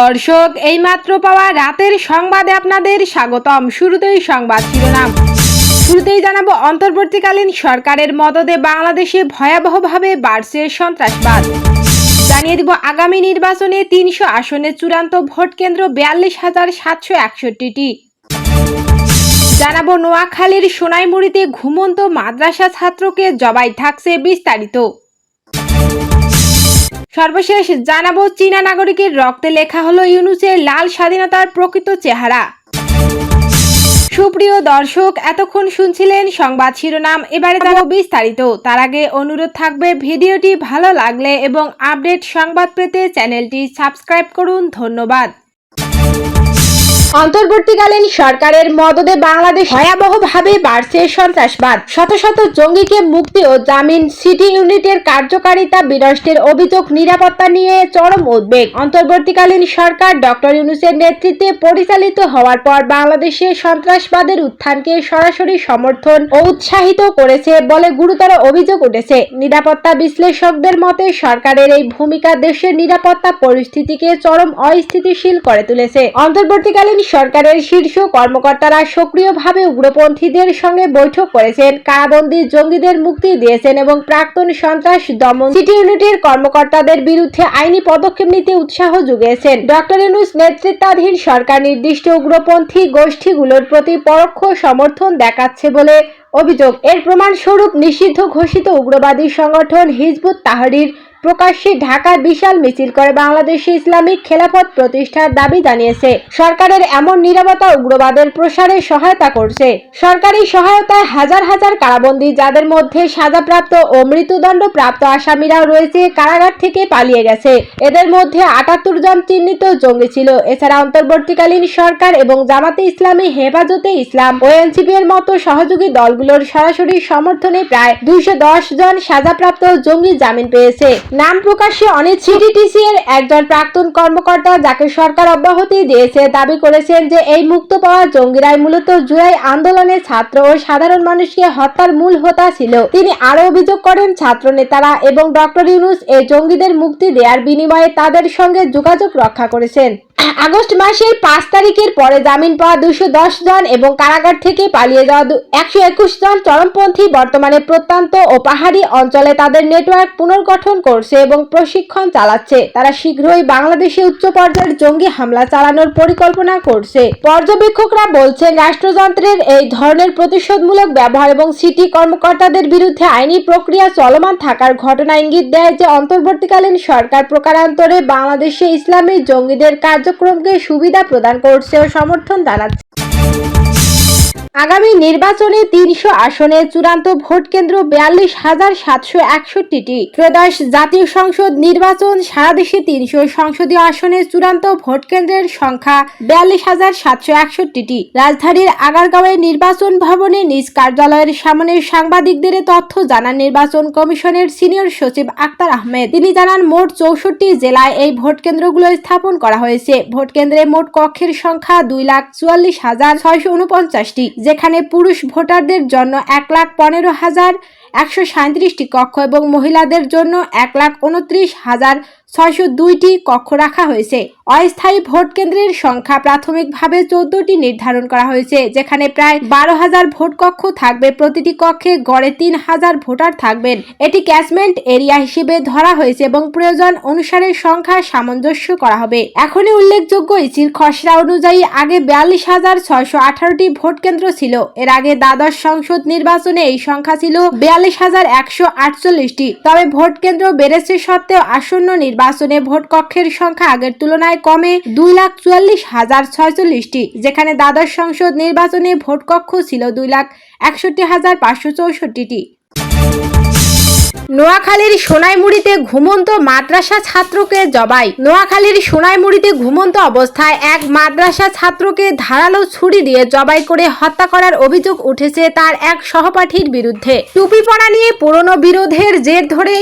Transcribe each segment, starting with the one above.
দর্শক, এইমাত্র পাওয়া রাতের সংবাদে আপনাদের স্বাগতম। শুরুতেই সংবাদ শিরোনাম। শুরুতেই জানাব, অন্তর্বর্তীকালীন সরকারের মদদে বাংলাদেশে ভয়াবহভাবে বাড়ছে সন্ত্রাসবাদ। জানিয়ে দিব, আগামী নির্বাচনে তিনশো আসনে চূড়ান্ত ভোট কেন্দ্র বিয়াল্লিশ হাজার সাতশো একষট্টিটি। জানাব, নোয়াখালীর সোনাইমুড়িতে ঘুমন্ত মাদ্রাসা ছাত্রকে জবাই থাকছে বিস্তারিত। সর্বশেষ জানাব চীনা নাগরিকের রক্তে লেখা হলো ইউনুসের লাল স্বাধীনতার প্রকৃত চেহারা। সুপ্রিয় দর্শক, এতক্ষণ শুনছিলেন সংবাদ শিরোনাম, এবারে যাব বিস্তারিত। তার আগে অনুরোধ থাকবে, ভিডিওটি ভালো লাগলে এবং আপডেট সংবাদ পেতে চ্যানেলটি সাবস্ক্রাইব করুন। ধন্যবাদ। অন্তর্বর্তীকালীন সরকারের মদদে বাংলাদেশ ভয়াবহভাবে বাড়ছে সন্ত্রাসবাদ। শত শত জঙ্গিকে মুক্তি ও জামিন, সিটি ইউনিটের কার্যকারিতা বিনষ্টের অভিযোগ নিরাপত্তা নিয়ে চরম উদ্বেগ। অন্তর্বর্তীকালীন সরকার ডক্টর ইউনুসের নেতৃত্বে পরিচালিত হওয়ার পর বাংলাদেশে সন্ত্রাসবাদের উত্থানকে সরাসরি সমর্থন ও উৎসাহিত করেছে বলে গুরুতর অভিযোগ উঠেছে। নিরাপত্তা বিশ্লেষকদের মতে, সরকারের এই ভূমিকা দেশের নিরাপত্তা পরিস্থিতিকে চরম অস্থিতিশীল করে তুলেছে। অন্তর্বর্তীকালীন সরকারের শীর্ষ কর্মকর্তারা সক্রিয়ভাবে উগ্রপন্থীদের সঙ্গে বৈঠক করেছেন। কারাবন্দী জঙ্গিদের মুক্তি দিয়েছেন এবং প্রাক্তন সন্ত্রাস দমন সিটি ইউনিটের কর্মকর্তাদের বিরুদ্ধে আইনি পদক্ষেপ নিতে উৎসাহ যুগিয়েছেন। ডক্টর ইউনুস নেতৃত্বাধীন সরকার নির্দিষ্ট উগ্রপন্থী গোষ্ঠীগুলোর প্রতি পরোক্ষ সমর্থন দেখাচ্ছে বলে অভিযোগ। এর প্রমাণস্বরূপ নিষিদ্ধ ঘোষিত উগ্রবাদী সংগঠন হিজবুত তাহরির প্রকাশ্যে ঢাকায় বিশাল মিছিল করে বাংলাদেশে ইসলামিক খেলাফত প্রতিষ্ঠার দাবি জানিয়েছে। সরকারের এমন নিরাপত্তা উগ্রবাদের প্রসারে সহায়তা করছে। সরকারি সহায়তায় হাজার হাজার কারাবন্দী, যাদের মধ্যে সাজাপ্রাপ্ত ও মৃত্যুদণ্ড প্রাপ্ত আসামিরাও রয়েছে, কারাগার থেকে পালিয়ে গেছে। এদের মধ্যে আটাত্তর জন চিহ্নিত জঙ্গি ছিল। এছাড়া অন্তর্বর্তীকালীন সরকার এবং জামাতে ইসলামী, হেফাজতে ইসলাম ও এনসিপি এর মতো সহযোগী দলগুলোর সরাসরি সমর্থনে প্রায় দুইশো দশ জন সাজাপ্রাপ্ত জঙ্গি জামিন পেয়েছে। নাম প্রকাশে অনেক সিটিটিসি এর একজন প্রাক্তন কর্মকর্তা, যাকে সরকার অব্যাহতি দিয়েছে, দাবি করেছেন যে এই মুক্ত পাওয়া জঙ্গিরাই মূলত জুলাই আন্দোলনে ছাত্র ও সাধারণ মানুষকে হত্যার মূল হোতা ছিল। তিনি আরও অভিযোগ করেন ছাত্র নেতারা এবং ডক্টর ইউনুস এই জঙ্গিদের মুক্তি দেওয়ার বিনিময়ে তাদের সঙ্গে যোগাযোগ রক্ষা করেছেন। আগস্ট মাসের পাঁচ তারিখের পরে জামিন পাওয়া দুশো দশ জন এবং কারাগার থেকে পালিয়ে যাওয়া একশো একুশ জন চরমপন্থী বর্তমানে প্রত্যন্ত ও পাহাড়ি অঞ্চলে তাদের নেটওয়ার্ক পুনর্গঠন করছে এবং প্রশিক্ষণ চালাচ্ছে। তারা শীঘ্রই বাংলাদেশে উচ্চ পর্যায়ের জঙ্গি হামলা চালানোর পরিকল্পনা করছে। পর্যবেক্ষকরা বলছেন, রাষ্ট্রযন্ত্রের এই ধরনের প্রতিশোধমূলক ব্যবহার এবং সিটি কর্মকর্তাদের বিরুদ্ধে আইনি প্রক্রিয়া চলমান থাকার ঘটনা ইঙ্গিত দেয় যে, অন্তর্বর্তীকালীন সরকার প্রকারান্তরে বাংলাদেশে ইসলামী জঙ্গিদের কার্যক্রমকে সুবিধা প্রদান করছে ও সমর্থন জানাচ্ছে। আগামী নির্বাচনে তিনশো আসনে চূড়ান্ত ভোট কেন্দ্র বিয়াল্লিশ হাজার সাতশো একষট্টিটি। ত্রয়োদশ জাতীয় সংসদ নির্বাচন সারা দেশে তিনশো সংসদীয় আসনে চূড়ান্ত ভোট কেন্দ্রের সংখ্যা বিয়াল্লিশ হাজার সাতশো একষট্টিটি। রাজধানীর আগারগাঁওয়ে নির্বাচন ভবনে নিজ কার্যালয়ের সামনে সাংবাদিকদের তথ্য জানান নির্বাচন কমিশনের সিনিয়র সচিব আক্তার আহমেদ। তিনি জানান, মোট চৌষট্টি জেলায় এই ভোট কেন্দ্রগুলো স্থাপন করা হয়েছে। ভোট কেন্দ্রে মোট কক্ষের সংখ্যা দুই লাখ চুয়াল্লিশ হাজার ছয়শো উনপঞ্চাশটি। যেখানে পুরুষ ভোটারদের জন্য এক লাখ পনেরো হাজার একশো সাঁত্রিশটি কক্ষ এবং মহিলাদের জন্য এক লাখ উনত্রিশ হাজার ছয়শো দুইটি কক্ষ রাখা হয়েছে। অস্থায়ী ভোট কেন্দ্রের সংখ্যা প্রাথমিকভাবে চোদ্দটি নির্ধারণ করা হয়েছে, যেখানে প্রায় বারো হাজার ভোট কক্ষ থাকবে, প্রতিটি কক্ষে গড়ে তিন হাজার ভোটার থাকবেন। এটি ক্যাচমেন্ট এরিয়া হিসেবে ধরা হয়েছে এবং প্রয়োজন অনুসারে সংখ্যা সামঞ্জস্য করা হবে। এখনই উল্লেখযোগ্য ইচির খসড়া অনুযায়ী আগে বিয়াল্লিশ হাজার ছয়শো আঠারোটি ভোট কেন্দ্র ছিল। এর আগে দ্বাদশ সংসদ নির্বাচনে এই সংখ্যা ছিল বিয়াল্লিশ হাজার একশো আটচল্লিশটি। তবে ভোট কেন্দ্র বেড়েছে সত্ত্বেও আসন্ন নির্বাচনে ভোট কক্ষের সংখ্যা আগের তুলনায় কমে দুই লাখ চুয়াল্লিশ হাজার ছয়চল্লিশটি। যেখানে দ্বাদশ সংসদ নির্বাচনে ভোট কক্ষ ছিল দুই লাখ একষট্টি হাজার পাঁচশো চৌষট্টিটি। নোয়াখালীর সোনাইমুড়িতে ঘুমন্ত মাদ্রাসা ছাত্রকে জবাই। নোয়াখালীর সোনাইমুড়িতে ঘুমন্ত অবস্থায় এক মাদ্রাসা ছাত্রকে ধারালো ছুরি দিয়ে জবাই করে হত্যা করার অভিযোগ উঠেছে তার এক সহপাঠীর বিরুদ্ধে। টুপি পরা নিয়ে পুরনো বিরোধের জের ধরে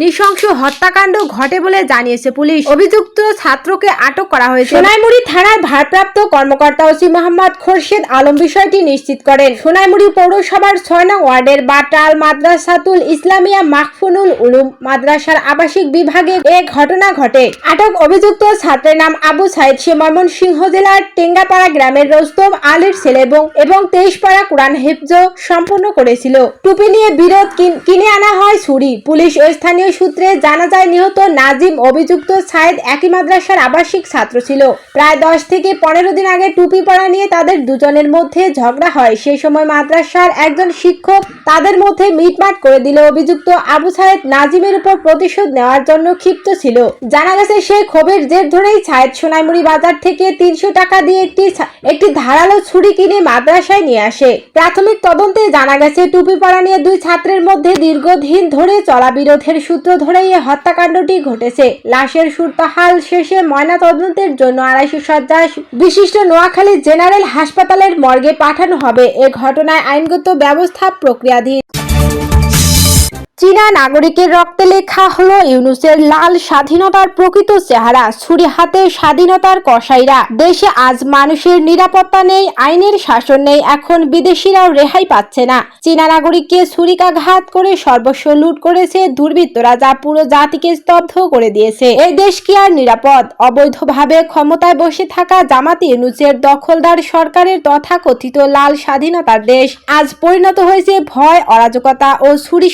নৃশংস হত্যাকাণ্ড ঘটে বলে জানিয়েছে পুলিশ। অভিযুক্ত ছাত্রকে আটক করা হয়েছে। সোনাইমুড়ি থানার ভারপ্রাপ্ত কর্মকর্তা ওসি মোহাম্মদ খোরশেদ আলম বিষয়টি নিশ্চিত করেন। সোনাইমুড়ি পৌরসভার ছয় নং ওয়ার্ডের বাটাল মাদ্রাসাতুল ইসলামিয়া মাকফুনুল উলুম মাদ্রাসার আবাসিক বিভাগে এ ঘটনা ঘটে। আটক অভিযুক্ত ছাত্রের নাম আবু সাইদ সে ময়মনসিংহ জেলার টেঙ্গাপাড়া গ্রামের রোস্তম আলীর ছেলে এবং এবং তেইশপাড়া কোরআন হেফজ সম্পন্ন করেছিল। টুপি নিয়ে বিরোধ কিনে আনা হয় ছুরি। পুলিশ ও স্থানীয় সূত্রে জানা যায়, নিহত নাজিম অভিযুক্ত সাইদ একই মাদ্রাসার আবাসিক ছাত্র ছিল। প্রায় দশ থেকে পনেরো দিন আগে টুপি পরা নিয়ে তাদের দুজনের মধ্যে ঝগড়া হয়। সেই সময় মাদ্রাসার একজন শিক্ষক তাদের মধ্যে মিটমাট করে দিলে অভিযুক্ত আবু সাইদ নাজিমের উপর প্রতিশোধ নেওয়ার জন্য ক্ষিপ্ত ছিল। জানা গেছে সেই ক্ষোভের জের ধরেই সাইদ সোনাইমুড়ি বাজার থেকে তিনশো টাকা দিয়ে একটি একটি ধারালো ছুরি কিনে মাদ্রাসায় নিয়ে আসে। প্রাথমিক তদন্তে জানা গেছে টুপি পরা নিয়ে দুই ছাত্রের মধ্যে দীর্ঘদিন ধরে চলা বিরোধের সূত্র ধরেই এই হত্যাকাণ্ডটি ঘটেছে। লাশের সুরতহাল শেষে ময়না তদন্তের জন্য আড়াইশো শয্যা বিশিষ্ট নোয়াখালী জেনারেল হাসপাতালের মর্গে পাঠানো হবে। এ ঘটনায় আইনগত ব্যবস্থা প্রক্রিয়াধীন। চীনা নাগরিকের রক্তে লেখা হলো ইউনুসের লাল স্বাধীনতার প্রকৃত চেহারা, ছুরি হাতে স্বাধীনতার কসাইরা। দেশে আজ মানুষের নিরাপত্তা নেই, আইনের শাসন নেই, এখন বিদেশিরাও রেহাই পাচ্ছে না। চীনা নাগরিককে ছুরিকাঘাত করে সর্বস্ব লুট করেছে দুর্বৃত্তরা যা পুরো জাতিকে স্তব্ধ করে দিয়েছে। এই দেশ কি আর নিরাপদ? অবৈধভাবে ক্ষমতায় বসে থাকা জামাতি ইউনুসের দখলদার সরকারের তথাকথিত লাল স্বাধীনতার দেশ। আজ পরিণত হয়েছে ভয়, অরাজকতা ও ছুরি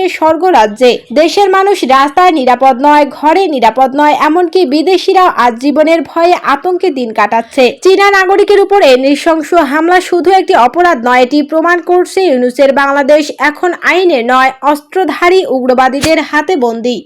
সন্ত্রাসের স্বর্গরাজ্যে। দেশের মানুষ রাস্তায় নিরাপদ নয়, ঘরে নিরাপদ নয়, এমনকি বিদেশিরাও আজ জীবনের ভয়ে আতঙ্কে দিন কাটাচ্ছে। চীনা নাগরিকের উপরে নৃশংস হামলা শুধু একটি অপরাধ নয়, এটি প্রমাণ করছে ইউনুসের বাংলাদেশ এখন আইনে নয়, অস্ত্রধারী উগ্রবাদীদের হাতে বন্দী।